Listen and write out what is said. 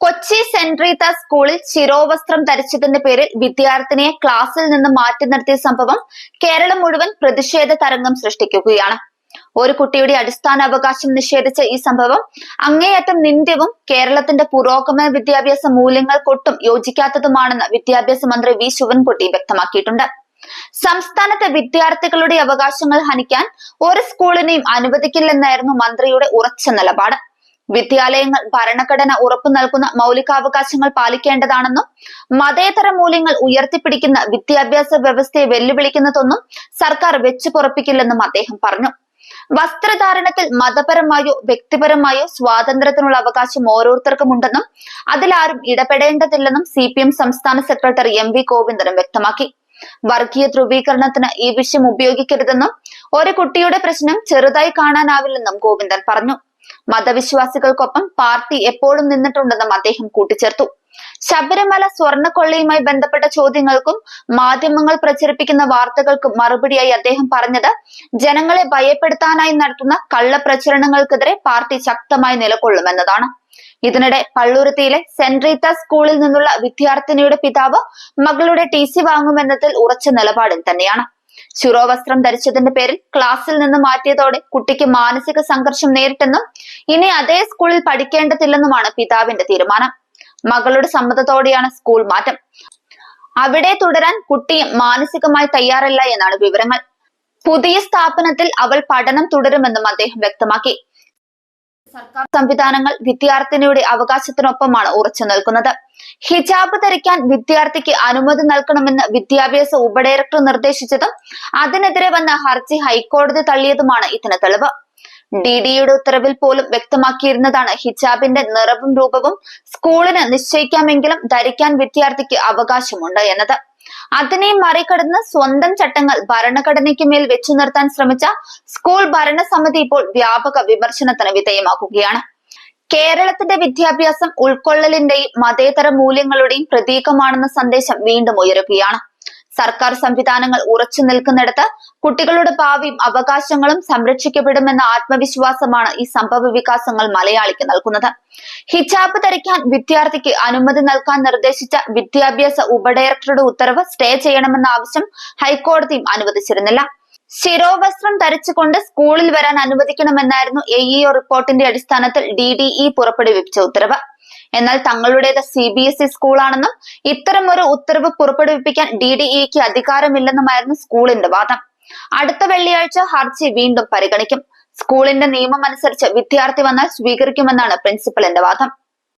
Kochi saint Reetha സ്കൂളിൽ ശിരോവസ്ത്രം ധരിച്ചതിന്റെ പേരിൽ വിദ്യാർത്ഥിനിയെ ക്ലാസ്സിൽ നിന്ന് മാറ്റി നിർത്തിയ സംഭവം കേരളം മുഴുവൻ പ്രതിഷേധ തരംഗം സൃഷ്ടിക്കുകയാണ്. ഒരു കുട്ടിയുടെ അടിസ്ഥാന അവകാശം നിഷേധിച്ച ഈ സംഭവം അങ്ങേയറ്റം നിന്ദ്യവും കേരളത്തിന്റെ പുരോഗമന വിദ്യാഭ്യാസ മൂല്യങ്ങൾക്കൊട്ടും യോജിക്കാത്തതുമാണെന്ന് വിദ്യാഭ്യാസ മന്ത്രി വി. ശിവൻകുട്ടി വ്യക്തമാക്കിയിട്ടുണ്ട്. സംസ്ഥാനത്തെ വിദ്യാർത്ഥികളുടെ അവകാശങ്ങൾ ഹനിക്കാൻ ഒരു സ്കൂളിനെയും അനുവദിക്കില്ലെന്നായിരുന്നു മന്ത്രിയുടെ ഉറച്ച നിലപാട്. വിദ്യാലയങ്ങൾ ഭരണഘടന ഉറപ്പു നൽകുന്ന മൗലികാവകാശങ്ങൾ പാലിക്കേണ്ടതാണെന്നും മതേതര മൂല്യങ്ങൾ ഉയർത്തിപ്പിടിക്കുന്ന വിദ്യാഭ്യാസ വ്യവസ്ഥയെ വെല്ലുവിളിക്കുന്നതൊന്നും സർക്കാർ വെച്ചു പുറപ്പിക്കില്ലെന്നും അദ്ദേഹം പറഞ്ഞു. വസ്ത്രധാരണത്തിൽ മതപരമായോ വ്യക്തിപരമായോ സ്വാതന്ത്ര്യത്തിനുള്ള അവകാശം ഓരോരുത്തർക്കും ഉണ്ടെന്നും അതിലാരും ഇടപെടേണ്ടതില്ലെന്നും സി പി എം സംസ്ഥാന സെക്രട്ടറി എം വി ഗോവിന്ദനും വ്യക്തമാക്കി. വർഗീയ ധ്രുവീകരണത്തിന് ഈ വിഷയം ഉപയോഗിക്കരുതെന്നും ഒരു കുട്ടിയുടെ പ്രശ്നം ചെറുതായി കാണാനാവില്ലെന്നും ഗോവിന്ദൻ പറഞ്ഞു. മതവിശ്വാസികൾക്കൊപ്പം പാർട്ടി എപ്പോഴും നിന്നിട്ടുണ്ടെന്നും അദ്ദേഹം കൂട്ടിച്ചേർത്തു. ശബരിമല സ്വർണക്കൊള്ളയുമായി ബന്ധപ്പെട്ട ചോദ്യങ്ങൾക്കും മാധ്യമങ്ങൾ പ്രചരിപ്പിക്കുന്ന വാർത്തകൾക്കും മറുപടിയായി അദ്ദേഹം പറഞ്ഞത് ജനങ്ങളെ ഭയപ്പെടുത്താനായി നടത്തുന്ന കള്ളപ്രചരണങ്ങൾക്കെതിരെ പാർട്ടി ശക്തമായി നിലകൊള്ളുമെന്നതാണ്. ഇതിനിടെ പള്ളുരുത്തിയിലെ സെന്റ് റീത്ത സ്കൂളിൽ നിന്നുള്ള വിദ്യാർത്ഥിനിയുടെ പിതാവ് മകളുടെ ടി സി വാങ്ങുമെന്നതിൽ ഉറച്ച നിലപാടിൽ തന്നെയാണ്. ശിരോവസ്ത്രം ധരിച്ചതിന്റെ പേരിൽ ക്ലാസ്സിൽ നിന്ന് മാറ്റിയതോടെ കുട്ടിക്ക് മാനസിക സംഘർഷം നേരിട്ടെന്നും ഇനി അതേ സ്കൂളിൽ പഠിക്കേണ്ടതില്ലെന്നുമാണ് പിതാവിന്റെ തീരുമാനം. മകളുടെ സമ്മതത്തോടെയാണ് സ്കൂൾ മാറ്റം. അവിടെ തുടരാൻ കുട്ടി മാനസികമായി തയ്യാറല്ല എന്നാണ് വിവരങ്ങൾ. പുതിയ സ്ഥാപനത്തിൽ അവൾ പഠനം തുടരുമെന്നും അദ്ദേഹം വ്യക്തമാക്കി. സർക്കാർ സംവിധാനങ്ങൾ വിദ്യാർത്ഥിനിയുടെ അവകാശത്തിനൊപ്പമാണ് ഉറച്ചു നിൽക്കുന്നത്. ഹിജാബ് ധരിക്കാൻ വിദ്യാർത്ഥിക്ക് അനുമതി നൽകണമെന്ന് വിദ്യാഭ്യാസ ഉപഡയറക്ടർ നിർദ്ദേശിച്ചതും അതിനെതിരെ വന്ന ഹർജി ഹൈക്കോടതി തള്ളിയതുമാണ് ഇതിന് തെളിവ്. ഡി ഡിയുടെ ഉത്തരവിൽ പോലും വ്യക്തമാക്കിയിരുന്നതാണ് ഹിജാബിന്റെ നിറവും രൂപവും സ്കൂളിന് നിശ്ചയിക്കാമെങ്കിലും ധരിക്കാൻ വിദ്യാർത്ഥിക്ക് അവകാശമുണ്ട് എന്നത്. അതിനെ മറികടന്ന് സ്വന്തം ചട്ടങ്ങൾ ഭരണഘടനയ്ക്ക് മേൽ വെച്ചു നിർത്താൻ ശ്രമിച്ച സ്കൂൾ ഭരണസമിതി ഇപ്പോൾ വ്യാപക വിമർശനത്തിന് വിധേയമാക്കുകയാണ്. കേരളത്തിന്റെ വിദ്യാഭ്യാസം ഉൾക്കൊള്ളലിന്റെയും മതേതര മൂല്യങ്ങളുടെയും പ്രതീകമാണെന്ന സന്ദേശം വീണ്ടും ഉയരുകയാണ്. സർക്കാർ സംവിധാനങ്ങൾ ഉറച്ചു നിൽക്കുന്നിടത്ത് കുട്ടികളുടെ ഭാവിയും അവകാശങ്ങളും സംരക്ഷിക്കപ്പെടുമെന്ന ആത്മവിശ്വാസമാണ് ഈ സംഭവ വികാസങ്ങൾ മലയാളിക്ക് നൽകുന്നത്. ഹിജാബ് ധരിക്കാൻ വിദ്യാർത്ഥിക്ക് അനുമതി നൽകാൻ നിർദ്ദേശിച്ച വിദ്യാഭ്യാസ ഉപഡയറക്ടറുടെ ഉത്തരവ് സ്റ്റേ ചെയ്യണമെന്ന ആവശ്യം ഹൈക്കോടതിയും അനുവദിച്ചിരുന്നില്ല. ശിരോവസ്ത്രം ധരിച്ചുകൊണ്ട് സ്കൂളിൽ വരാൻ അനുവദിക്കണമെന്നായിരുന്നു എഇഒ ഇഒ റിപ്പോർട്ടിന്റെ അടിസ്ഥാനത്തിൽ ഡി ഇ പുറപ്പെടുവിച്ച ഉത്തരവ്. എന്നാൽ തങ്ങളുടേത് സി ബി എസ് ഇ സ്കൂളാണെന്നും ഇത്തരം ഒരു ഉത്തരവ് പുറപ്പെടുവിപ്പിക്കാൻ ഡി ഡി ഇക്ക് അധികാരമില്ലെന്നുമായിരുന്നു സ്കൂളിന്റെ വാദം. അടുത്ത വെള്ളിയാഴ്ച ഹർജി വീണ്ടും പരിഗണിക്കും. സ്കൂളിന്റെ നിയമം അനുസരിച്ച് വിദ്യാർത്ഥി വന്നാൽ സ്വീകരിക്കുമെന്നാണ് പ്രിൻസിപ്പലിന്റെ വാദം.